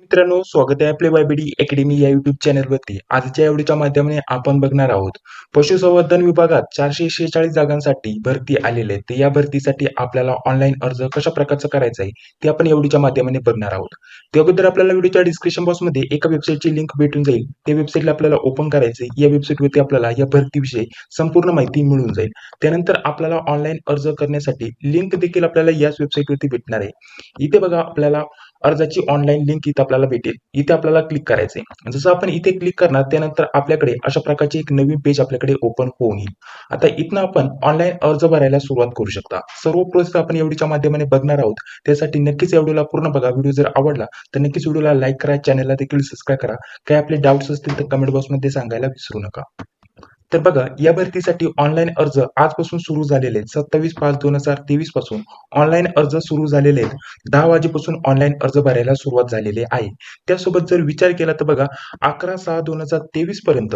मित्रांनो स्वागत आहे आपले वायबीडी अकॅडमी या युट्यूब चॅनलवरती आजच्या एवढीच्या माध्यमाने आपण बघणार आहोत पशुसंवर्धन विभागात चारशे शेहेचाळीस जागांसाठी भरती आलेले आहे तर या भरतीसाठी आपल्याला ऑनलाईन अर्ज कशा प्रकारचा करायचा आहे ते आपण एवढीच्या माध्यमाने बघणार आहोत. त्या अगोदर आपल्याला व्हिडिओच्या डिस्क्रिप्शन बॉक्समध्ये एका वेबसाईटची लिंक भेटून जाईल. त्या वेबसाईटला आपल्याला ओपन करायचे या वेबसाईटवरती आपल्याला या भरतीविषयी संपूर्ण माहिती मिळून जाईल. त्यानंतर आपल्याला ऑनलाईन अर्ज करण्यासाठी लिंक देखील आपल्याला याच वेबसाईटवरती भेटणार आहे. इथे बघा आपल्याला अर्जाची ऑनलाईन लिंक इथे आपल्याला भेटेल. इथे आपल्याला क्लिक करायचे जसं आपण इथे क्लिक करणार त्यानंतर आपल्याकडे अशा प्रकारचे एक नवीन पेज आपल्याकडे ओपन होऊन येईल. आता इथनं आपण ऑनलाईन अर्ज भरायला सुरुवात करू शकता. सर्व प्रोसेस आपण एवढीच्या माध्यमाने बघणार आहोत. त्यासाठी नक्कीच या व्हिडिओला पूर्ण बघा. व्हिडिओ जर आवडला तर नक्कीच व्हिडिओला लाईक करा चॅनलला देखील सबस्क्राईब करा. काय आपले डाऊट्स असतील तर कमेंट बॉक्समध्ये सांगायला विसरू नका. तर बघा या भरतीसाठी ऑनलाईन अर्ज आजपासून सुरू झालेले आहेत. सत्तावीस पाच दोन हजार तेवीसपासून ऑनलाईन अर्ज सुरू झालेले आहेत. दहा वाजेपासून ऑनलाईन अर्ज भरायला सुरुवात झालेली आहे. त्यासोबत जर विचार केला तर बघा अकरा सहा दोन हजार तेवीस पर्यंत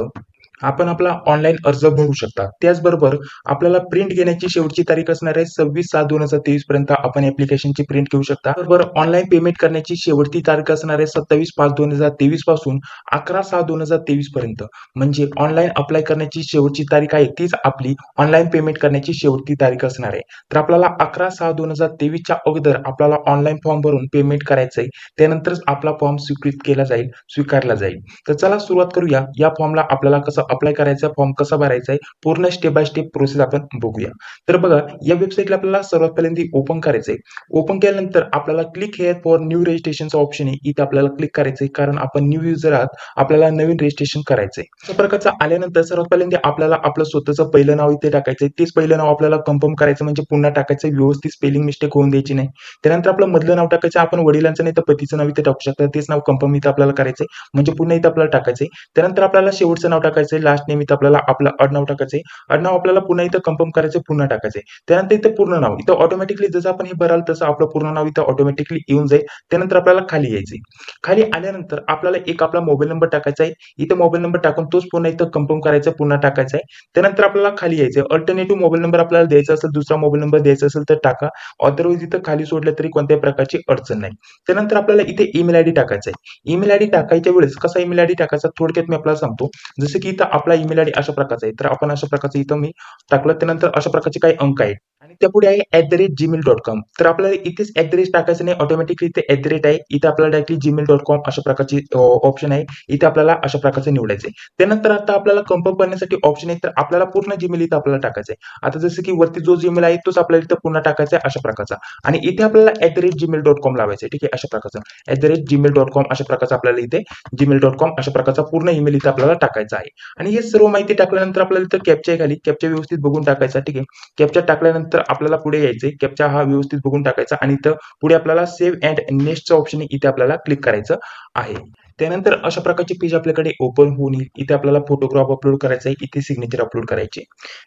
आपण आपला ऑनलाईन अर्ज भरू शकता. त्याचबरोबर आपल्याला प्रिंट घेण्याची शेवटची तारीख असणार आहे सव्वीस सात दोन हजार तेवीस पर्यंत आपण ऍप्लिकेशनची प्रिंट घेऊ शकता. बरोबर ऑनलाईन पेमेंट करण्याची शेवटची तारीख असणार आहे सत्तावीस पाच दोन हजार तेवीसपासून अकरा सहा दोन हजार तेवीस पर्यंत. म्हणजे ऑनलाईन अप्लाय करण्याची शेवटची तारीख आहे तीच आपली ऑनलाईन पेमेंट करण्याची शेवटची तारीख असणार आहे. तर आपल्याला अकरा सहा दोन हजार तेवीसच्या अगोदर आपल्याला ऑनलाईन फॉर्म भरून पेमेंट करायचं आहे. त्यानंतरच आपला फॉर्म स्वीकृत केला जाईल स्वीकारला जाईल. तर चला सुरुवात करूया. या फॉर्मला आपल्याला कसं अप्लाय करायचा फॉर्म कसा भरायचा आहे पूर्ण स्टेप बाय स्टेप प्रोसेस आपण बघूया. तर बघा या वेबसाईटला आपल्याला सर्वात पहिल्यांदा ओपन करायचं आहे ओपन केल्यानंतर आपल्याला क्लिक हेअर फॉर न्यू रजिस्ट्रेशनचा ऑप्शन आहे. इथे आपल्याला क्लिक करायचं आहे कारण आपण न्यू युजर आहात आपल्याला नवीन रजिस्ट्रेशन करायचं आहे अशा प्रकारचं आल्यानंतर सर्वात पहिल्यांदा आपल्याला आपलं स्वतःचं पहिलं नाव इथे टाकायचं आहे तेच पहिलं नाव आपल्याला कन्फर्म करायचं म्हणजे पुन्हा टाकायचं व्यवस्थित स्पेलिंग मिस्टेक होऊन द्यायची नाही. त्यानंतर आपलं मधलं नाव टाकायचं आपण वडिलांचं नाही तर पतीचं नाव इथे टाकू शकता. तेच नाव कन्फर्म इथे आपल्याला करायचंय. म्हणजे पुन्हा इथे आपल्याला टाकायचंय. त्यानंतर आपल्याला शेवटचं नाव टाकायचं टाकायचंय लास्ट नेम इथं आपल्याला आपलं आडनाव आहे आडनाव आपल्याला पुन्हा इथं कन्फर्म करायचं पुन्हा टाकायचंय त्यानंतर इथं पूर्ण नाव. इथं ऑटोमॅटिकली जसं आपण हे भराल तसं आपलं पूर्ण नाव इथं ऑटोमॅटिकली येऊन जाईल. त्यानंतर आपल्याला खाली यायचे खाली आल्यानंतर आपल्याला एक आपला मोबाईल नंबर टाकायचा आहे. इथं मोबाईल नंबर टाकून तोच पुन्हा इथं कन्फर्म करायचा पुन्हा टाकायचा आहे. त्यानंतर आपल्याला खाली यायचं अल्टरनेटिव्ह मोबाईल नंबर आपल्याला द्यायचा असेल दुसरा मोबाईल नंबर द्यायचा असेल तर टाका. अदरवाईज इथं खाली सोडलं तरी कोणत्याही प्रकारची अडचण नाही. त्यानंतर आपल्याला इथे ईमेल आयडी टाकायचा आहे. ईमेल आयडी टाकायच्या वेळेस कसा ईमेल आयडी टाकायचा? थोडक्यात मी आपल्याला सांगतो. जसं की इथं आपला ईमेल आयडी अशा प्रकारचा आहे. तर आपण अशा प्रकारचं इथं मी टाकलं. त्यानंतर अशा प्रकारचे काही अंक आहेत. त्या पुढे आहे at the rate Gmail dot com तर आपल्याला इथेच ऍट द रेट टाकायचं नाही ऑटोमॅटिकली इथे ऍट द रेट आहे. इथे आपल्याला डायरेक्टली जीमेल डॉट कॉम अशा प्रकारची ऑप्शन आहे. इथे आपल्याला अशा प्रकारचं निवडायचं आहे त्यानंतर आता आपल्याला कन्फर्म करण्यासाठी ऑप्शन आहे. तर आपल्याला पूर्ण जीमेल इथं आपल्याला टाकायचं आहे. आता जसं की वरती जो जीमेल आहे तोच आपल्याला इथं पुन्हा टाकायचा आहे अशा प्रकारचा. आणि इथे आपल्याला at the rate Gmail dot com लावायचं आहे. ठीक आहे? अशा प्रकारचं. At the rate Gmail dot com अशा प्रकारचा आपल्याला इथे जीमेल डॉट कॉम अशा प्रकारचा पूर्ण ईमेल इथे आपल्याला टाकायचा आहे. आणि हे सर्व माहिती टाकल्यानंतर आपल्याला इथं कॅपच्या खाली कॅपच्या व्यवस्थित बघून टाकायचा ठीक आहे? कॅपच्या टाकल्यानंतर आपल्याला पुढे यायचंय. कॅपच्या हा व्यवस्थित बघून टाकायचा आणि इथं पुढे आपल्याला सेव्ह अँड नेक्स्टचं ऑप्शन इथे आपल्याला क्लिक करायचं आहे. त्यानंतर अशा प्रकारचे पेज आपल्याकडे ओपन होऊन येईल. इथे आपल्याला फोटोग्राफ अपलोड करायचा आहे. इथे सिग्नेचर अपलोड करायचे.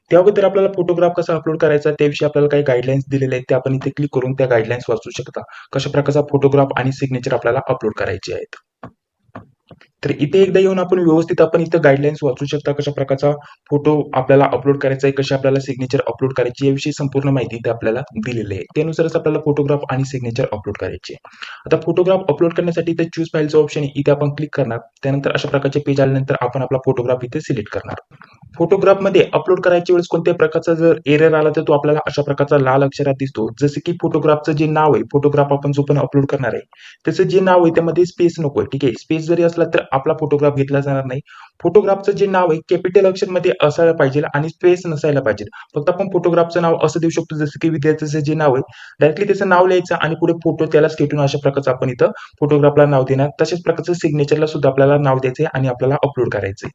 त्या अगोदर आपल्याला फोटोग्राफ कसा अपलोड करायचा त्याविषयी आपल्याला काही गाईडलाईन्स दिलेले आहेत. ते आपण इथे क्लिक करून त्या गाईडलाईन्स वाचू शकता. कशा प्रकारचा फोटोग्राफ आणि सिग्नेचर आपल्याला अपलोड करायचे आहेत. तर इथे एकदा येऊन आपण व्यवस्थित आपण इथं गाईडलाईन्स वाचू शकता कशा प्रकारचा फोटो आपल्याला अपलोड करायचा आहे कशी आपल्याला सिग्नेचर अपलोड करायची याविषयी संपूर्ण माहिती इथे आपल्याला दिलेली आहे. त्यानुसारच आपल्याला फोटोग्राफ आणि सिग्नेचर अपलोड करायचे. आता फोटोग्राफ अपलोड करण्यासाठी इथे चूज फाईलचं ऑप्शन आहे. इथे आपण क्लिक करणार. त्यानंतर अशा प्रकारचे पेज आल्यानंतर आपण आपला फोटोग्राफ इथे सिलेक्ट करणार. फोटोग्राफमध्ये अपलोड करायच्या वेळेस कोणत्याही प्रकारचा जर एरर आला तर तो आपल्याला अशा प्रकारचा लाल अक्षरात दिसतो. जसे की फोटोग्राफचं जे नाव आहे फोटोग्राफ आपण जो पण अपलोड करणार आहे त्याचं जे नाव आहे त्यामध्ये स्पेस नको आहे ठीक? आहे स्पेस जरी असला तर आपला फोटोग्राफ घेतला जाणार नाही. फोटोग्राफचं जे नाव आहे कॅपिटल अक्षरमध्ये असायला पाहिजे आणि स्पेस नसायला पाहिजे. फक्त आपण फोटोग्राफचं नाव असं देऊ शकतो जसं की विद्यार्थ्याचं जे नाव आहे डायरेक्टली त्याचं नाव लिहायचं आणि पुढे फोटो त्याला स्केटून अशा प्रकारचं आपण इथं फोटोग्राफला नाव देणार. तशाच प्रकारचं सिग्नेचरला सुद्धा आपल्याला नाव द्यायचं आणि आपल्याला अपलोड करायचंय.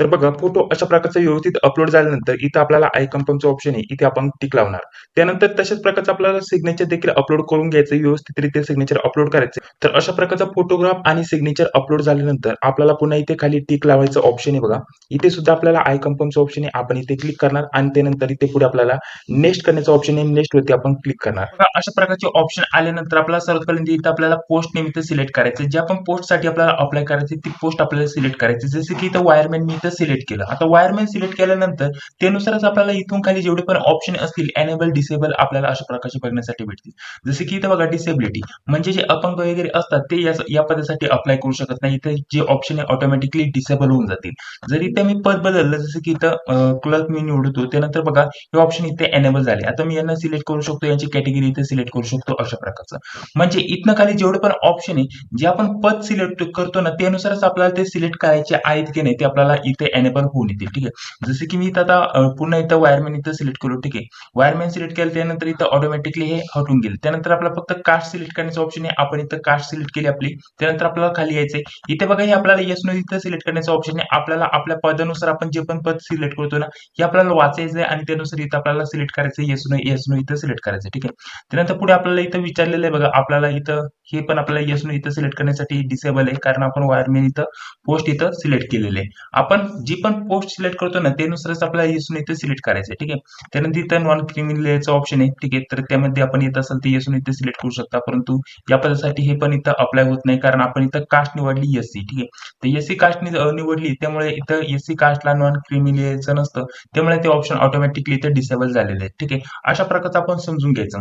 तर बघा फोटो अशा प्रकारचा व्यवस्थित अपलोड झाल्यानंतर इथं आपल्याला आय कन्फर्मचं ऑप्शन आहे. इथे आपण टिक लावणार. त्यानंतर तशाच प्रकारचं आपल्याला सिग्नेचर देखील अपलोड करून घ्यायचं व्यवस्थितरित्या सिग्नेचर अपलोड करायचं. तर अशा प्रकारचा फोटोग्राफ आणि सिग्नेचर अपलोड झाल्यानंतर आपल्याला पुन्हा इथे खाली टिक लावायचं ऑप्शन आहे बघा. इथे सुद्धा आपल्याला आय कन्फर्मचं ऑप्शन आहे. आपण इथे क्लिक करणार आणि त्यानंतर इथे पुढे आपल्याला नेक्स्ट करण्याचं ऑप्शन आहे. नेक्स्ट वरती आपण क्लिक करणार. अशा प्रकारचे ऑप्शन आल्यानंतर आपल्याला सर्वात पहिल्यांदा आपल्याला पोस्ट नेम सिलेक्ट करायचं. जे आपण पोस्टसाठी आपल्याला अप्लाय करायची ती पोस्ट आपल्याला सिलेक्ट करायची. जसे की इथं वायरमॅन मी इथं सिलेक्ट केलं. आता वायरमॅन सिलेक्ट केल्यानंतर त्यानुसारच आपल्याला इथून खाली जेवढे पण ऑप्शन असतील एनेबल डिसेबल आपल्याला अशा प्रकारचे बघण्यासाठी भेटतील. जसे की इथं बघा डिसेबिलिटी म्हणजे जे अपंग वगैरे असतात ते या पदासाठी अप्लाय करू शकत नाही. इथे जे ऑप्शन आहे ऑटोमॅटिकली डिसेबल होऊन जातील. जर इथे मी पद बदललं जसं की इथं क्लर्क मी निवडतो त्यानंतर बघा हे ऑप्शन इथे एनेबल झाले. आता मी यांना सिलेक्ट करू शकतो यांची कॅटेगरी इथे सिलेक्ट करू शकतो अशा प्रकारचं. म्हणजे इथनं खाली जेवढे पण ऑप्शन आहे जे आपण पद सिलेक्ट करतो ना त्यानुसारच आपल्याला ते सिलेक्ट करायचे आहेत की नाही ते आपल्याला इथे एनेबल होऊन येतील ठीक आहे? जसे की मी इथं आता पुन्हा इथं वायरमॅन इथं सिलेक्ट करू ठीक आहे? वायरमॅन सिलेक्ट केलं त्यानंतर इथं ऑटोमॅटिकली हे हटून गेले. त्यानंतर आपला फक्त कास्ट सिलेक्ट करण्याचं ऑप्शन आहे. आपण इथं कास्ट सिलेक्ट केली आपली. त्यानंतर आपल्याला खाली यायचंय. इथे बघा हे आपल्याला येस नो इथं सिलेक्ट करण्याचं ऑप्शन आहे. आपल्याला आपल्या पदानुसार आपण जे पण पद सिलेक्ट करतो ना हे आपल्याला वाचायचं आहे आणि त्यानुसार इथं आपल्याला सिलेक्ट करायचं येस नो येस नो इथं सिलेक्ट करायचं ठीक आहे? त्यानंतर पुढे आपल्याला इथं विचारलेलं आहे बघा आपल्याला इथं हे पण आपल्याला येस नो इथं सिलेक्ट करण्यासाठी डिसेबल आहे. कारण आपण वायरमॅन इथं पोस्ट इथं सिलेक्ट केलेले आहे. आपण जी पण पोस्ट सिलेक्ट करतो ना त्यानुसारच आपल्याला येसून इथे सिलेक्ट करायचं आहे ठीक आहे? त्यानंतर इथं नॉन क्रिमिनलचं ऑप्शन आहे ठीक आहे? तर त्यामध्ये आपण येत असेल ते येसून इथे सिलेक्ट करू शकता परंतु या पदासाठी हे पण इथं अप्लाय होत नाही कारण आपण इथं कास्ट निवडली एससी ठीक आहे? तर एससी कास्ट निवडली त्यामुळे इथं एससी कास्टला नॉन क्रिमिनलचं नसतं त्यामुळे ते ऑप्शन ऑटोमॅटिकली इथे डिसेबल झालेले आहे ठीक आहे? अशा प्रकारचं आपण समजून घ्यायचं.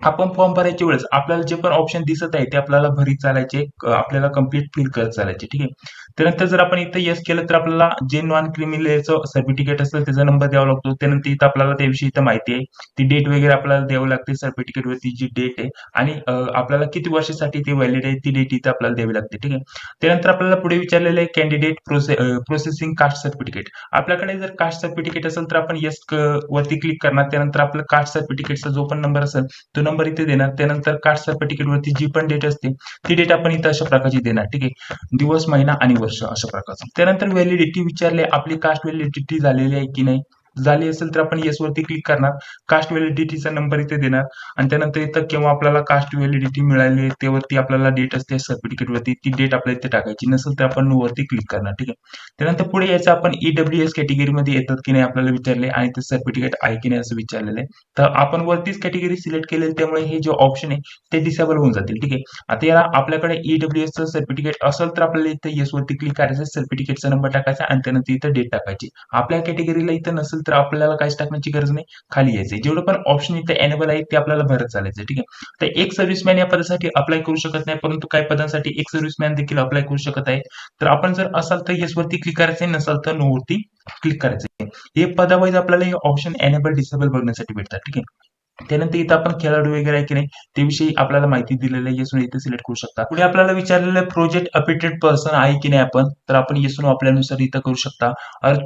आपण फॉर्म भरायच्या वेळेस आपल्याला जे पण ऑप्शन दिसत आहे ते आपल्याला भरीत चालायचे आपल्याला कंप्लीट फिल करत चालायचे ठीक आहे? त्यानंतर जर आपण इथं येस केलं तर आपल्याला जे नॉन क्रिमिनलचं सर्टिफिकेट असेल त्याचा नंबर द्यावा लागतो. त्यानंतर इथं आपल्याला त्याविषयी इथं माहिती आहे. ती डेट वगैरे आपल्याला द्यावी लागते. सर्टिफिकेट वरती जी डेट आहे. आणि आपल्याला किती वर्षासाठी ती व्हॅलिड आहे ती डेट इथं आपल्याला द्यावी लागते ठीक आहे? त्यानंतर आपल्याला पुढे विचारलेलं आहे कॅन्डिडेट प्रोसे प्रोसेसिंग कास्ट सर्टिफिकेट आपल्याकडे जर कास्ट सर्टिफिकेट असेल तर आपण येस वरती क्लिक करणार. त्यानंतर आपलं कास्ट सर्टिफिकेटचा जो पण नंबर असेल तो नंबर इथे देणार. त्यानंतर कास्ट सर्टिफिकेट वरती जी पण डेट असते ती डेट आपण इथं अशा प्रकारची देणार. ठीक आहे? दिवस महिना आणि वर्ष अशा प्रकारचं. त्यानंतर व्हॅलिडिटी विचारले. आपली कास्ट व्हॅलिडिटी झालेली आहे की नाही? झाली असेल तर आपण येस वरती क्लिक करणार. कास्ट व्हॅलिडिटीचा नंबर इथे देणार. आणि त्यानंतर इथं केव्हा आपल्याला कास्ट व्हॅलिडिटी मिळाली आहे त्यावरती आपल्याला डेट असते सर्टिफिकेट वरती. ती डेट आपल्याला इथे टाकायची नसेल तर आपण नो वरती क्लिक करणार ठीक आहे? त्यानंतर पुढे यायचं आपण ईडब्ल्यू एस कॅटेगरीमध्ये येतात की नाही आपल्याला विचारले आणि ते सर्टिफिकेट आहे की नाही असं विचारलेलं आहे. तर आपण वरतीच कॅटेगरी सिलेक्ट केलेली त्यामुळे हे जे ऑप्शन आहे ते डिसेबल होऊन जातील ठीक आहे? आता याला आपल्याकडे ईडब्ल्यू एस सर्टिफिकेट असेल तर आपल्याला इथं येस वरती क्लिक करायचं सर्टिफिकेटचा नंबर टाकायचा आणि त्यानंतर इथं डेट टाकायची. आपल्या कॅटेगरीला इथं नसेल तर आपल्याला काहीच टाकण्याची गरज नाही. खाली यायचे जेवढं पण ऑप्शन इथे एनेबल आहे ते आपल्याला भरत चालायचं ठीक आहे? तर एक सर्व्हिसमॅन या पदासाठी अप्लाय करू शकत नाही परंतु काही पदांसाठी एक सर्व्हिसमॅन देखील अप्लाय करू शकत आहे. तर आपण जर असाल तर येस वरती क्लिक करायचं नसाल तर नो वरती क्लिक करायचं हे पदावाईज आपल्याला हे ऑप्शन एनेबल डिसेबल बघण्यासाठी भेटतात. ठीक आहे? त्यानंतर इथं आपण खेळाडू वगैरे आहे की नाही त्याविषयी आपल्याला माहिती दिलेली आहे. येसून इथे सिलेक्ट करू शकता. पुढे आपल्याला विचारलेलं प्रोजेक्ट अपेटेड पर्सन आहे की नाही आपण? तर आपण येसून आपल्यानुसार इथं करू शकता.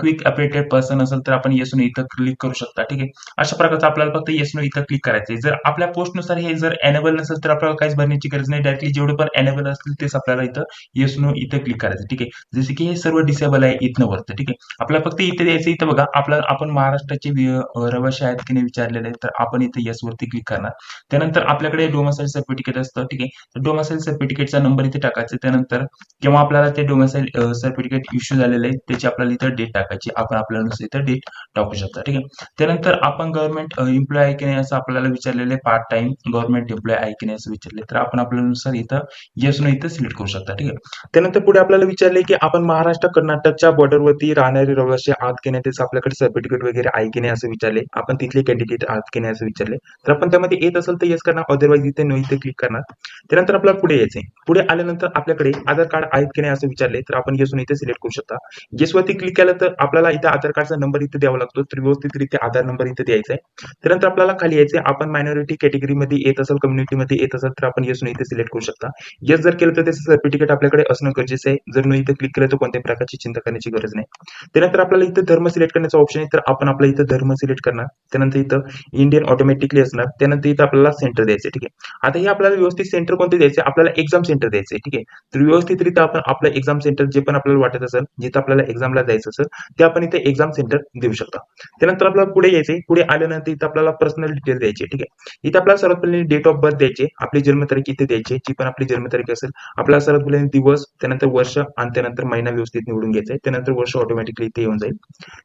क्विक अपेटेड पर्सन असेल तर आपण येसून इथं क्लिक करू शकता. ठीक आहे? अशा प्रकारचं आपल्याला फक्त येसून इथं क्लिक करायचं आहे जर आपल्या पोस्टनुसार हे जर एनेबल नसेल तर आपल्याला काहीच भरण्याची गरज नाही. डायरेक्टली जेवढे पण एनेबल असतील तेच आपल्याला इथं येसून इथं क्लिक करायचं. ठीक आहे? जसे की हे सर्व डिसेबल आहे इथनं वरतं. ठीक आहे? आपल्याला फक्त इथे द्यायचं इथं बघा आपल्याला आपण महाराष्ट्राचे रहिवाशी आहेत की नाही विचारलेले तर आपण इथे येस वरती क्लिक करणार. त्यानंतर आपल्याकडे डोमासाईल सर्टिफिकेट असतं ठीक आहे? तर डोमासाईल सर्टिफिकेटचा नंबर इथे टाकायचा त्यानंतर किंवा आपल्याला ते डोमासाईल सर्टिफिकेट इश्यू झालेलं आहे त्याची आपल्याला इथं डेट टाकायची आपण आपल्यानुसार इथं डेट टाकू शकता ठीक आहे? त्यानंतर आपण गव्हर्नमेंट एम्प्लॉय आहे की नाही असं आपल्याला विचारलेलं आहे पार्ट टाइम गव्हर्नमेंट एम्प्लॉय आहे की नाही असं विचारले तर आपण आपल्यानुसार इथं येस नो इथं सिलेक्ट करू शकता ठीक आहे? त्यानंतर पुढे आपल्याला विचारले की आपण महाराष्ट्र कर्नाटकच्या बॉर्डरवरती राहणारे रहिवासी आहात की नाही? त्याचं आपल्याकडे सर्टिफिकेट वगैरे आहे की नाही असं विचारले आपण तिथले कॅन्डिडेट आहात की नाही असं विचारले तर आपण त्यामध्ये येत असेल तर येस करणार अदरवाईज इथे नो इथे क्लिक करणार. त्यानंतर आपल्याला पुढे यायचंय. पुढे आल्यानंतर आपल्याकडे आधार कार्ड आहेत की नाही असं विचारले तर आपण येसून इथे सिलेक्ट करू शकता. येसवरती क्लिक केलं तर आपल्याला इथे आधार कार्डचा नंबर इथे द्यावा लागतो. तर व्यवस्थितरित्या आधार नंबर इथे द्यायचा आहे. त्यानंतर आपल्याला खाली यायचंय आपण मायनॉरिटी कॅटेगरीमध्ये येत असेल कम्युनिटीमध्ये येत असेल तर आपण येसून इथे सिलेक्ट करू शकता. येस जर केलं तर त्याचं सर्टिफिकेट आपल्याकडे असणं गरजेचं आहे. जर नो इथे क्लिक केलं तर कोणत्याही प्रकारची चिंता करण्याची गरज नाही. त्यानंतर आपल्याला इथं धर्म सिलेक्ट करण्याचा ऑप्शन आहे तर आपण आपला इथं धर्म सिलेक्ट करणार. त्यानंतर इथं इंडियन ऑटोमॅटिक ऑटोमॅटिकली असणार त्यानंतर इथं आपल्याला सेंटर द्यायचे ठीक आहे. आता हे आपल्याला व्यवस्थित सेंटर कोणते द्यायचे? आपल्याला एक्झाम सेंटर द्यायचे ठीक आहे. तर व्यवस्थितरित्या आपण आपलं एक्झाम सेंटर जे पण आपल्याला वाटत असेल जिथं आपल्याला एक्झामला जायचं असेल ते आपण इथे एक्झाम सेंटर देऊ शकता. त्यानंतर आपल्याला पुढे यायचे पुढे आल्यानंतर इथं आपल्याला पर्सनल डिटेल द्यायचे ठीक आहे. इथे आपल्याला सर्वात पहिले डेट ऑफ बर्थ द्यायचे आपली जन्मतारीख इथे द्यायची जी पण आपली जन्मतारीख असेल आपल्याला सर्वात पहिले दिवस त्यानंतर वर्ष आणि त्यानंतर महिना व्यवस्थित निवडून घ्यायचा आहे त्यानंतर वर्ष ऑटोमॅटिकली इथे येऊन जाईल.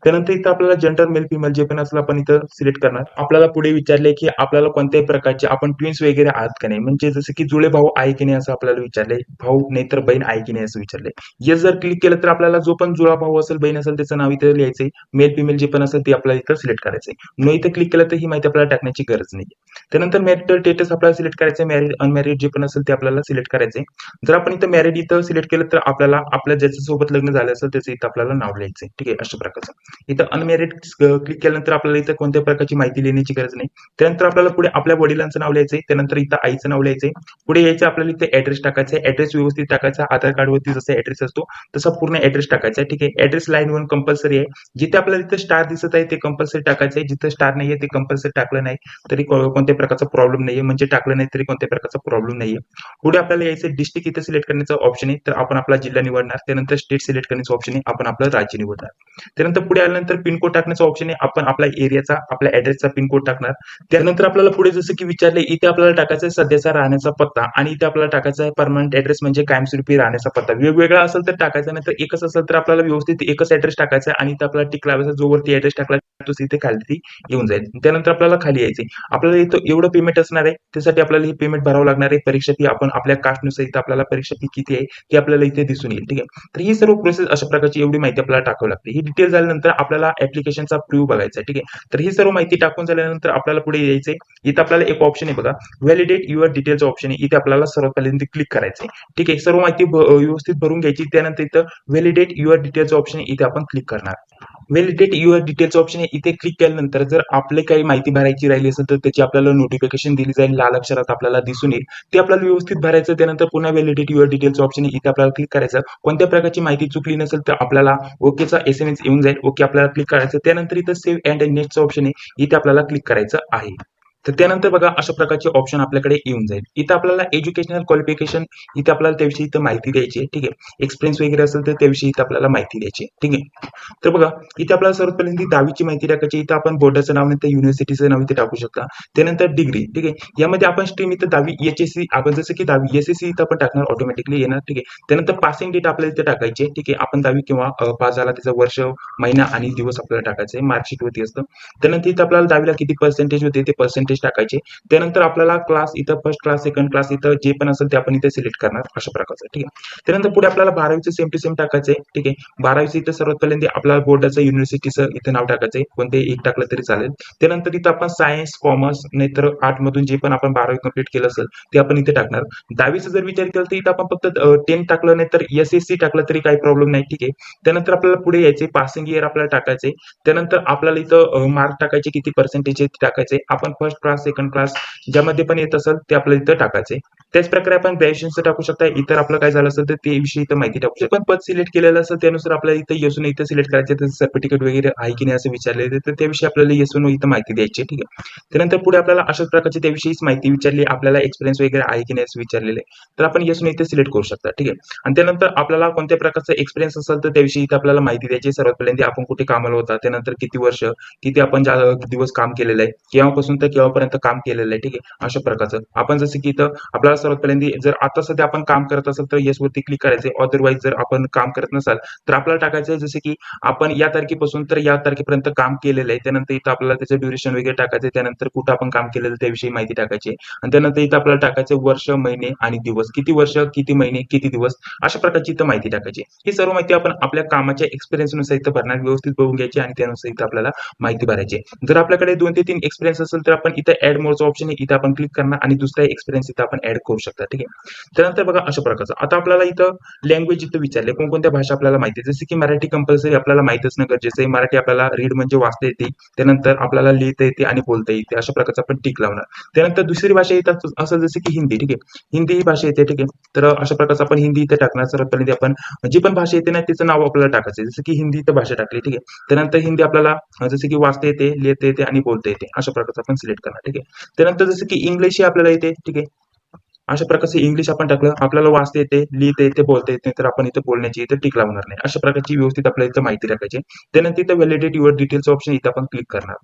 त्यानंतर इथं आपल्याला जेंडर मेल फिमेल जे पण असेल आपण इथं सिलेक्ट करणार. आपल्याला पुढे विचारले विचारले की आपल्याला कोणत्याही प्रकारचे आपण ट्विन्स वगैरे आहात का नाही? म्हणजे जसं की जुळे भाऊ आहे की नाही असं आपल्याला विचारले भाऊ नाही तर बहीण आहे की नाही असं विचारले. येस जर क्लिक केलं तर आपल्याला जो पण जुळा भाऊ असेल बहीण असेल त्याचं नाव इथे लिहायचंय. मेल फिमेल जे पण असेल ते आपल्याला इथं सिलेक्ट करायचंय. नो इथे क्लिक केलं तर ही माहिती आपल्याला टाकण्याची गरज नाही त्यानंतर मॅरिटल स्टेटस आपल्याला सिलेक्ट करायचं मॅरिड अनमॅरिड जे पण असेल ते आपल्याला सिलेक्ट करायचंय. जर आपण इथं मॅरिड इथं सिलेक्ट केलं तर आपल्याला आपल्या ज्याच्यासोबत लग्न झालं असेल त्याचं इथं आपल्याला नाव लिहायचंय. ठीक आहे? अशा प्रकारचं. इथं अनमॅरिड क्लिक केल्यानंतर आपल्याला इथं कोणत्या प्रकारची माहिती लिहिण्याची गरज नाही. त्यानंतर आपल्याला पुढे आपल्या वडिलांचं नाव लिहायचंय त्यानंतर इथं आईचं नाव लिहायचंय. पुढे यायचं आपल्याला इथे ऍड्रेस टाकायचा आहे ऍड्रेस व्यवस्थित टाकायचा. आधार कार्डवरती जसा ऍड्रेस असतो तसा पूर्ण ऍड्रेस टाकायचा आहे. ठीक आहे? ऍड्रेस लाईन वन कंपल्सरी आहे. जिथे आपल्याला इथे स्टार दिसत आहे ते कंपल्सरी टाकायचं आहे जिथे स्टार नाहीये ते कंपल्सरी टाकलं नाही तरी कोणत्या प्रकारचा प्रॉब्लेम नाहीये. म्हणजे टाकलं नाही तरी कोणत्या प्रकारचा प्रॉब्लेम नाहीये. पुढे आपल्याला यायचं डिस्ट्रिक्ट इथे सिलेक्ट करण्याचा ऑप्शन आहे. तर आपण आपला जिल्हा निवडणार. त्यानंतर स्टेट सिलेक्ट करण्याचं ऑप्शन आहे. आपण आपलं राज्य निवडणार. त्यानंतर पुढे आल्यानंतर पिनकोड टाकण्याचा ऑप्शन आहे. आपण आपल्या एरियाचा आपल्या ऍड्रेसचा पिनकोड टाकणार. त्यानंतर आपल्याला पुढे जसं की विचारले इथे आपल्याला टाकायचा आहे सध्याचा राहण्याचा पत्ता आणि इथे आपल्याला टाकायचा आहे परमनंट ऍड्रेस म्हणजे कायमस्वरूपी राहण्याचा पत्ता. वेगवेगळा असेल तर टाकायचा नाही तर एकच असेल तर आपल्याला व्यवस्थित एकच ऍड्रेस टाकायचा आहे आणि इथे आपल्याला टिक लावायचा जो वरती ऍड्रेस टाकला तोच इथे खाली येऊन जाईल. त्यानंतर आपल्याला खाली यायचे आपल्याला इथं एवढं पेमेंट असणार आहे त्यासाठी आपल्याला हे पेमेंट भरावं लागणार आहे. परीक्षा फी आपण आपल्या कास्टनुसार इथं आपल्याला परीक्षा फी किती आहे ती आपल्याला इथे दिसून येईल. ठीक आहे? तर ही सर्व प्रोसेस अशा प्रकारची एवढी माहिती आपल्याला टाकावी लागते. ही डिटेल झाल्यानंतर आपल्याला ऍप्लिकेशनचा प्रूव्ह बघायचा ठीक आहे? तर ही सर्व माहिती टाकून झाल्यानंतर आपल्याला पुढे यायचंय. इथं आपल्याला एक ऑप्शन आहे बघा. व्हॅलिडेट युअर डिटेल्स ऑप्शन आहे. इथे आपल्याला सर्वात पहिल्यांदा क्लिक करायचंय. ठीक आहे? सर्व माहिती व्यवस्थित भरून घ्यायची. त्यानंतर इथं व्हॅलिडेट युअर डिटेल्स ऑप्शन इथे आपण क्लिक करणार. व्हॅलिडेट युअर डिटेल्स ऑप्शन आहे इथे क्लिक केल्यानंतर जर आपले काही माहिती भरायची राहिली असेल तर त्याची आपल्याला नोटिफिकेशन दिली जाईल. लाल अक्षरात आपल्याला दिसून येईल. ते आपल्याला व्यवस्थित भरायचं त्यानंतर पुन्हा व्हॅलिडेट युअर डिटेल्स ऑप्शन आहे इथे आपल्याला क्लिक करायचं कोणत्या प्रकारची माहिती चुकली नसेल तर आपल्याला ओकेचा एस एम एस येऊन जाईल. ओके आपल्याला क्लिक करायचं त्यानंतर इथं सेव्ह अँड नेक्स्ट ऑप्शन आहे इथे आपल्याला क्लिक करायचं आहे. तर त्यानंतर बघा अशा प्रकारचे ऑप्शन आपल्याकडे येऊन जाईल. इथं आपल्याला एज्युकेशनल क्वालिफिकेशन इथे आपल्याला त्याविषयी इथं माहिती द्यायची आहे ठीक आहे. एक्सपिरियन्स वगैरे असेल तर त्याविषयी इथं आपल्याला माहिती द्यायची ठीक आहे. तर बघा इथे आपल्याला सर्वात पहिल्यांदा दहावीची माहिती टाकायची इथं आपण बोर्डाचं नाव नाही तर युनिव्हर्सिटीचं नाव इथे टाकू शकता. त्यानंतर डिग्री ठीक आहे. यामध्ये आपण स्ट्रीम इथं दहावी एच एस सी आपण जसं की दहावी एस एस सी इथं आपण टाकणार ऑटोमॅटिकली येणार ठीक आहे. त्यानंतर पासिंग डेट आपल्याला इथे टाकायची आहे ठीक आहे. आपण दहावी किंवा पास झाला त्याचा वर्ष महिना आणि दिवस आपल्याला टाकायचं आहे मार्कशीट वरती असतं. त्यानंतर इथं आपल्याला दहावीला किती पर्सेंटेज होते ते पर्सेंटेज टाकायचे. त्यानंतर आपल्याला क्लास इथं फर्स्ट क्लास सेकंड क्लास इथं जे पण असेल ते आपण इथे सिलेक्ट करणार अशा प्रकारचं ठीक आहे. त्यानंतर पुढे आपल्याला बारावीचं सेम टू सेम टाकायचं आहे ठीक आहे. बारावीचं इथं सर्वात पहिल्यांदा आपल्याला बोर्डाचं युनिव्हर्सिटीचं इथं नाव टाकायचं आहे. कोणते एक टाकलं तरी चालेल. त्यानंतर इथं आपण सायन्स कॉमर्स नाहीतर आर्ट मधून जे पण आपण बारावी कंप्लीट केलं असेल ते आपण इथे टाकणार. दहावीचा जर विचार केला तर इथं आपण फक्त टेन टाकलं नाही तर एस एस सी टाकलं तरी काही प्रॉब्लेम नाही ठीक आहे. त्यानंतर आपल्याला पुढे यायचे पासिंग इयर आपल्याला टाकायचे त्यानंतर आपल्याला इथं मार्क टाकायचे किती पर्सेंटेज टाकायचे आपण फर्स्ट क्लास सेकंड क्लास ज्यामध्ये पण येत असेल ते आपल्याला इथं टाकायचे त्याच प्रकारे आपण ग्रॅज्युएशनचं टाकू शकता इतर आपलं काय झालं असेल तर ते विषयी इथं माहिती टाकू शकतो पण पद सिलेक्ट केलेलं असेल त्यानुसार आपल्याला इथं येसून इथं सिलेक्ट करायचं तर सर्टिफिकेट वगैरे आहे की नाही असं विचारले तर त्याविषयी आपल्याला येसून इथं माहिती द्यायची ठीक आहे. त्यानंतर पुढे आपल्याला अशाच प्रकारची त्याविषयीच माहिती विचारली आपल्याला एक्सपिरियन्स वगैरे आहे की नाही असं विचारलेले तर आपण येसून इथे सिलेक्ट करू शकता. ठीक आहे. आणि त्यानंतर आपल्याला कोणत्या प्रकारचा एक्सपिरियन्स असेल तर त्याविषयी इथं आपल्याला माहिती द्यायची सर्वात पहिल्यांदा आपण कुठे कामाला होता त्यानंतर किती वर्ष किती आपण दिवस काम केलेलं आहे केव्हापासून तर आतापर्यंत काम केलेलं आहे. ठीक आहे? अशा प्रकारचं. आपण जसं की इथं आपल्याला सर्वात पहिल्यांदा जर आता सध्या आपण काम करत असेल तर येस वरती क्लिक करायचे अदरवाईज जर आपण काम करत नसाल तर आपल्याला टाकायचं आहे जसं की आपण या तारखेपासून तर या तारखेपर्यंत काम केलेलं आहे. त्यानंतर इथं आपल्याला त्याचं ड्युरेशन वगैरे टाकायचं त्यानंतर कुठं आपण काम केलेलं त्याविषयी माहिती टाकायची आणि त्यानंतर इथं आपल्याला टाकायचं वर्ष महिने आणि दिवस. किती वर्ष किती महिने किती दिवस? अशा प्रकारची इथं माहिती टाकायची ही सर्व माहिती आपण आपल्या कामाच्या एक्सपिरियन्सनुसार इथं भरणार व्यवस्थित बघून घ्यायची आणि त्यानुसार इथं आपल्याला माहिती भरायची जर आपल्याकडे दोन ते तीन एक्सपिरियन्स असेल तर आपण इथं ऍड मोडचा ऑप्शन आहे इथं आपण क्लिक करणार आणि दुसरा एक्सपिरियन्स इथं आपण ऍड करू शकता ठीक आहे? त्यानंतर बघा अशा प्रकारचं. आता आपल्याला इथं लँग्वेज इथं विचारले कोणकोणत्या भाषा आपल्याला माहिती आहे? जसं की मराठी कंपल्सरी आपल्याला माहीत असणं गरजेचं आहे. मराठी आपल्याला रीड म्हणजे वाचता येते त्यानंतर आपल्याला लिहिता येते आणि बोलता येते अशा प्रकारचं आपण टिक लावणार. त्यानंतर दुसरी भाषा येतात असं जसं की हिंदी ठीक आहे? हिंदी ही भाषा येते ठीक आहे? तर अशा प्रकारचं आपण हिंदी इथे टाकणार. सर्वात पहिले आपण जी पण भाषा येते ना तिचं नाव आपल्याला टाकायचं जसं की हिंदी इथं भाषा टाकली ठीक आहे? त्यानंतर हिंदी आपल्याला जसं की वाचता येते लिहिता येते आणि बोलता येते अशा प्रकारचं आपण सिलेक्ट करणार ठीक आहे? त्यानंतर जसं की इंग्लिश ही आपल्याला येते ठीक आहे? अशा प्रकारचे इंग्लिश आपण टाकलं आपल्याला वाचता येते लिहिता येते बोलता येते तर आपण इथे बोलण्याची इथे टिक लावणार नाही. अशा प्रकारची व्यवस्थित आपल्याला इथं माहिती टाकायची त्यानंतर इथं व्हॅलिडेट युअर डिटेल्स ऑप्शन इथं आपण क्लिक करणार.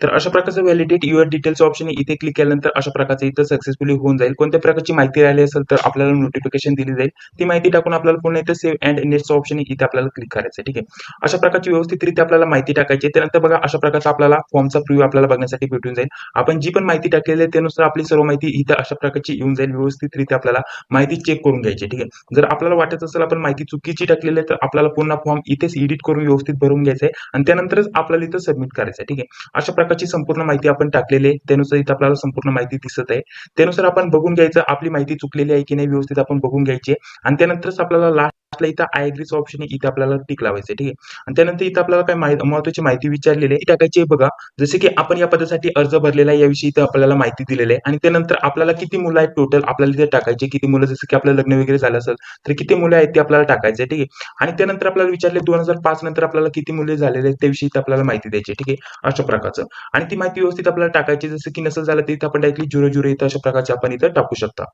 तर अशा प्रकारचं व्हॅलिडेट युअर डिटेल्स ऑप्शन इथे क्लिक केल्यानंतर अशा प्रकारचे इथं सक्सेसफुली होऊन जाईल. कोणत्या प्रकारची माहिती राहिली असेल तर आपल्याला नोटिफिकेशन दिली जाईल. ती माहिती टाकून आपल्याला पुन्हा इथं सेव्ह अँड नेक्स्ट ऑप्शन इथे आपल्याला क्लिक करायचं ठीक आहे? अशा प्रकारची व्यवस्थितरित्या आपल्याला माहिती टाकायची त्यानंतर बघा अशा प्रकारचा आपल्याला फॉर्मचा प्रिव्ह्यू आपल्याला बघण्यासाठी भेटून जाईल. आपण जी पण माहिती टाकलेली आहे त्यानुसार आपली सर्व माहिती इथं अशा प्रकारची येऊन जाईल. व्यवस्थितरित्या आपल्याला माहिती चेक करून घ्यायची ठीक आहे? जर आपल्याला वाटत असेल आपण माहिती चुकीची टाकलेली आहे तर आपल्याला पुन्हा फॉर्म इथेच एडिट करून व्यवस्थित भरून घ्यायचा आहे आणि त्यानंतरच आपल्याला इथं सबमिट करायचं आहे ठीक आहे? अशा प्रकारची संपूर्ण माहिती आपण टाकलेली आहे. त्यानुसार इथं आपल्याला संपूर्ण माहिती दिसत आहे. त्यानुसार आपण बघून घ्यायचं आपली माहिती चुकलेली आहे की नाही व्यवस्थित आपण बघून घ्यायची आणि त्यानंतरच आपल्याला लास्ट लास्टला इथं आय अग्रीचं ऑप्शन आहे इथे आपल्याला टिक लावायचं ठीक आहे? आणि त्यानंतर इथं आपल्याला काय महत्वाची माहिती विचारलेली आहे. टाकायची आहे बघा जसे की आपण या पदासाठी अर्ज भरलेला आहे याविषयी इथं आपल्याला माहिती दिलेली आहे. आणि त्यानंतर आपल्याला किती मुलं आहेत टोटल आपल्याला इथे टाकायचे किती मुलं जसं की आपलं लग्न वगैरे झालं असेल तर किती मुलं आहेत ते आपल्याला टाकायचे ठीक आहे? आणि त्यानंतर आपल्याला विचारले दोन हजार पाच नंतर आपल्याला किती मुले झालेले आहेत त्याविषयी इथं आपल्याला माहिती द्यायची ठीक आहे? अशा प्रकारचं. आणि ती माहिती व्यवस्थित आपल्याला टाकायची जसं की नसेल झालं तर इथं आपण डायरेक्टली झिरो झिरो इथं अशा प्रकारचे आपण इथं टाकू शकता.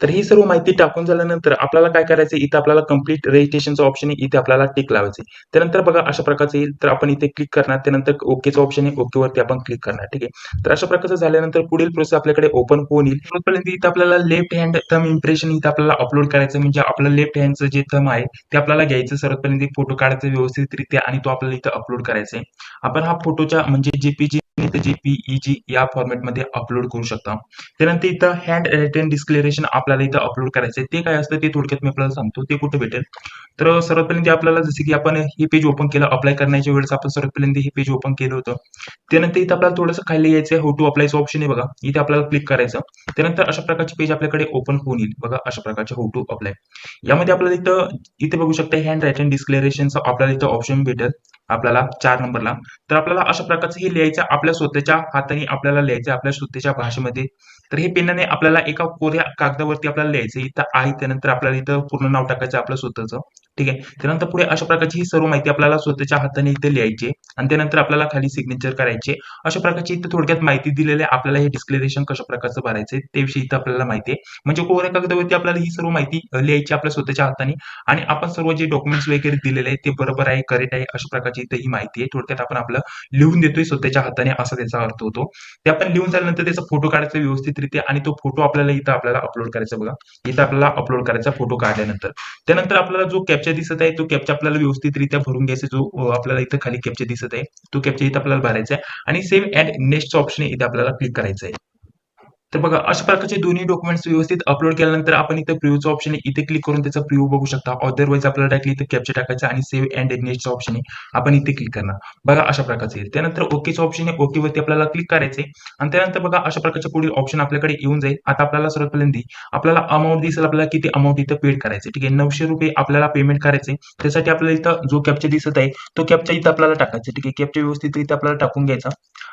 तर ही सर्व माहिती टाकून झाल्यानंतर आपल्याला काय करायचं इथं आपल्याला कंप्लीट रजिस्ट्रेशनचं ऑप्शन आहे. इथे आपल्याला टिक लावायचे त्यानंतर बघा अशा प्रकारचं येईल. तर आपण इथे क्लिक करणार. त्यानंतर ओकेचं ऑप्शन आहे. ओके वरती आपण क्लिक करणार. ठीक आहे? तर अशा प्रकारचं झाल्यानंतर पुढील प्रोसेस आपल्याकडे ओपन होऊन येईल. तोपर्यंत इथं आपल्याला लेफ्ट हँड थम इम्प्रेशन इथे आपल्याला अपलोड करायचं म्हणजे आपलं लेफ्ट हँडचं जे थम आहे ते आपल्याला घ्यायचं. सर्वपर्यंत फोटो काढायचं व्यवस्थितरित्या आणि तो आपल्याला इथं अपलोड करायचा आहे. आपण हा फोटोच्या म्हणजे जेपीजी जेपीईजी या फॉर्मॅटमध्ये अपलोड करू शकता. त्यानंतर इथं हँड रिटर्न डिस्क्लेरेशन आपल्याला इथं अपलोड करायचं आहे ते काय असतं ते थोडक्यात मी आपल्याला सांगतो ते कुठे भेटेल? तर सर्वात पहिल्यांदा आपल्याला जसे की आपण हे पेज ओपन केलं अप्लाय करण्याच्या वेळेस आपण सर्वात पहिल्यांदा हे पेज ओपन केलं होतं. त्यानंतर इथं आपल्याला थोडंसं खाली यायचं हो टू अप्लायचं ऑप्शन आहे बघा. इथे आपल्याला क्लिक करायचं. त्यानंतर अशा प्रकारचे पेज आपल्याकडे ओपन होऊन येईल. बघा अशा प्रकारचे हो टू अप्लाय यामध्ये आपल्याला इथं इथे बघू शकता हँड रायटन डिस्क्लेरेशनचं आपल्याला इथं ऑप्शन भेटेल. आपल्याला चार नंबरला. तर आपल्याला अशा प्रकारचं हे लिहायचं आपल्या स्वतःच्या हाताने आपल्याला लिहायचं आपल्या स्वतःच्या भाषेमध्ये. तर हे पेनाने आपल्याला एका कोऱ्या कागदावरती आपल्याला लिहायचं इथं आहे त्यानंतर आपल्याला इथं पूर्ण नाव टाकायचं आपलं स्वतःचं. ठीक आहे? त्यानंतर पुढे अशा प्रकारची ही सर्व माहिती आपल्याला स्वतःच्या हाताने इथे लिहायची आणि त्यानंतर आपल्याला खाली सिग्नेचर करायचे अशा प्रकारची इथं थोडक्यात माहिती दिलेली आहे. आपल्याला हे डिस्क्लेरेशन कशा प्रकारचं भरायचं त्याविषयी इथं आपल्याला माहिती आहे. म्हणजे कोऱ्या कागदावरती आपल्याला ही सर्व माहिती लिहायची आपल्या स्वतःच्या हाताने. आणि आपण सर्व जे डॉक्युमेंट्स वगैरे दिलेले आहेत ते बरोबर आहे करेक्ट आहे अशा प्रकारची इथं ही माहिती आहे. थोडक्यात आपण आपलं लिहून देतोय स्वतःच्या हाताने असा त्याचा अर्थ होतो. ते आपण लिहून झाल्यानंतर त्याचा फोटो काढायचा व्यवस्थितरित्या आणि तो फोटो आपल्याला इथं आपल्याला अपलोड करायचा बघा. इथं आपल्याला अपलोड करायचा फोटो काढल्यानंतर. त्यानंतर आपल्याला जो कॅप्चा दिसत आहे. तो कॅप्चा आपल्याला व्यवस्थितरित्या भरून घ्यायचा जो आपल्याला इथं खाली कॅप्चा दिसत आहे. तो कॅप्चा इथं आपल्याला भरायचा आहे. आणि सेव्ह अँड नेक्स्ट ऑप्शन इथे आपल्याला क्लिक करायचं आहे. तर बघा अशा प्रकारचे दोन्ही डॉक्युमेंट्स व्यवस्थित अपलोड केल्यानंतर आपण इथं प्रिव्ह्यूचं ऑप्शन आहे. इथे क्लिक करून त्याचा प्रिव्ह्यू बघू शकता. अदरवाईज आपल्याला डायरेक्टली इथे कॅप्चर टाकायचं आणि सेव्ह अँड नेक्स्टचं ऑप्शन आहे. आपण इथे क्लिक करणार. बघा अशा प्रकारचे. येईल त्यानंतर ओकेचं ऑप्शन आहे. ओकेवरती आपल्याला क्लिक करायचे आणि त्यानंतर बघा अशा प्रकारचे पुढील ऑप्शन आपल्याकडे येऊन जाईल. आता आपल्याला सर्वात पहिल्यांदा आपल्याला अमाऊंट दिसेल आपल्याला किती अमाऊंट इथं पेड करायचे ठीक आहे नऊशे रुपये आपल्याला पेमेंट करायचे त्यासाठी आपल्याला इथं जो कॅप्चर दिसत आहे तो कॅप्चर इथं आपल्याला टाकायचा ठीक आहे कॅप्चर व्यवस्थित इथं आपल्याला टाकून घ्यायचा.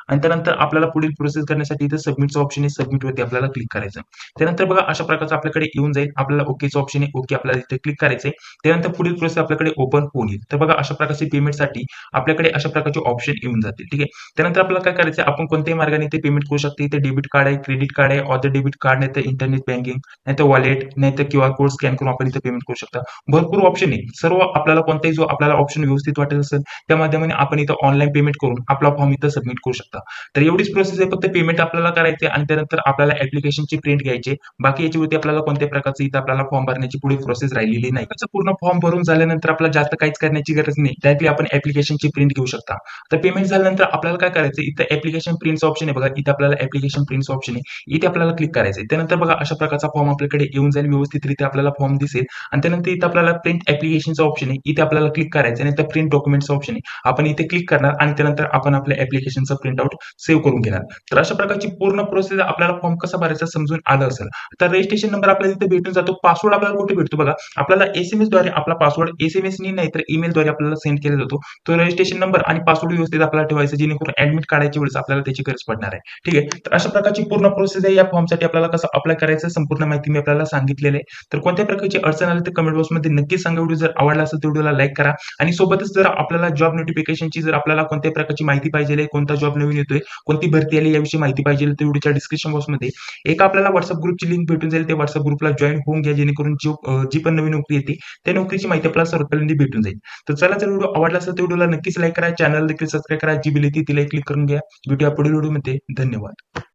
आणि त्यानंतर आपल्याला पुढील प्रोसेस करण्यासाठी इथे सबमिटचं ऑप्शन आहे सबमिट वरती आपल्याला क्लिक करायचं त्यानंतर बघा अशा प्रकारचं आपल्याकडे येऊन जाईल. आपल्याला ओकेचं ऑप्शन आहे. ओके आपल्याला इथे क्लिक करायचंय. त्यानंतर पुढील प्रोसेस आपल्याकडे ओपन होऊन येईल. तर बघा अशा प्रकारचे पेमेंटसाठी आपल्याकडे अशा प्रकारचे ऑप्शन येऊन जातील. ठीक आहे? त्यानंतर आपल्याला काय करायचं आपण कोणत्याही मार्गाने ते पेमेंट करू शकते. इथे डेबिट कार्ड आहे क्रेडिट कार्ड आहे ऑदर डेबिट कार्ड नाही तर इंटरनेट बँकिंग नाही तर वॉलेट नाही तर क्यू आर कोड स्कॅन करून आपण इथे पेमेंट करू शकता. भरपूर ऑप्शन आहे. सर्व आपल्याला कोणताही जो आपल्याला ऑप्शन व्यवस्थित वाटत असेल त्या माध्यमाने आपण इथं ऑनलाईन पेमेंट करून आपला फॉर्म इथं सबमिट करू शकता. तर एवढीच प्रोसेस आहे फक्त पेमेंट आपल्याला करायचे आणि त्यानंतर आपल्याला ऍप्लिकेशनची प्रिंट घ्यायचे बाकी याच्यावरती आपल्याला कोणत्या प्रकारचे इथं आपल्याला फॉर्म भरण्याची पुढे प्रोसेस राहिलेली नाही. त्याचं पूर्ण फॉर्म भरून झाल्यानंतर आपल्याला जास्त काहीच करण्याची गरज नाही. डायरेक्टली आपण ऍप्लिकेशनची प्रिंट घेऊ शकता. तर पेमेंट झाल्यानंतर आपल्याला काय करायचं इथं ऍप्लिकेशन प्रिंट ऑप्शन आहे बघा. इथं आपल्याला ऍप्लिकेशन प्रिंट ऑप्शन आहे. इथे आपल्याला क्लिक करायचं आहे. त्यानंतर बघा अशा प्रकारचा फॉर्म आपल्याकडे येऊन जाईल. व्यवस्थितरित्या आपल्याला फॉर्म दिसेल. आणि त्यानंतर इथं आपल्याला प्रिंट ऍप्लिकेशनचं ऑप्शन आहे. इथे आपल्याला क्लिक करायचं आणि प्रिंट डॉक्युमेंटचं ऑप्शन आहे. आपण इथे क्लिक करणार आणि त्यानंतर आपण आपल्या ऍप्लिकेशनचं प्रिंट अकाउंट सेव्ह करून घेणार. तर अशा प्रकारची पूर्ण प्रोसेस आपल्याला फॉर्म कसा भरायचा समजून आलं असेल. तर रजिस्ट्रेशन नंबर आपल्याला इथे भेटून जातो. पासवर्ड आपल्याला कुठे भेटतो बघा? आपल्याला एसएमएसद्वारे आपला पासवर्ड एसएमएस नी नाही तर ईमेल द्वारे आपल्याला सेंड केला जातो. तो रजिस्ट्रेशन नंबर आणि पासवर्ड व्यवस्थित आपल्याला ठेवायचा जेणेकरून ऍडमिट काढायच्या वेळेस आपल्याला त्याची गरज पडणार आहे. ठीक आहे? तर अशा प्रकारची पूर्ण प्रोसेस आहे. या फॉर्मसाठी आपल्याला कसं अप्लाय करायचं संपूर्ण माहिती मी आपल्याला सांगितलेली आहे. तर कोणत्या प्रकारची अडचण आली तर कमेंट बॉक्समध्ये नक्की सांगा. व्हिडिओ जर आवडला असेल तर व्हिडिओला लाईक करा. आणि सोबतच जर आपल्याला जॉब नोटिफिकेशनची जर आपल्याला कोणत्या प्रकारची माहिती पाहिजे कोणता जॉब नवीन घेऊन येतोय कोणती भरती आली याविषयी माहिती पाहिजे तर व्हिडिओच्या डिस्क्रिप्शन बॉक्समध्ये एक आपल्याला व्हॉट्सअप ग्रुपची लिंक भेटून जाईल. त्या व्हॉट्सअप ग्रुपला जॉईन होऊन घ्या. जेणेकरून जी जी पण नवीन नोकरी येते त्या नोकरीची माहिती आपल्याला सर्वात भेटून जाईल. तर चला जर व्हिडिओ आवडला असेल तर व्हिडिओला नक्कीच लाईक करा. चॅनल देखील सबस्क्राईब करा. जी बिल येते तिला क्लिक करून घ्या. व्हिडिओ पुढील व्हिडिओमध्ये. धन्यवाद.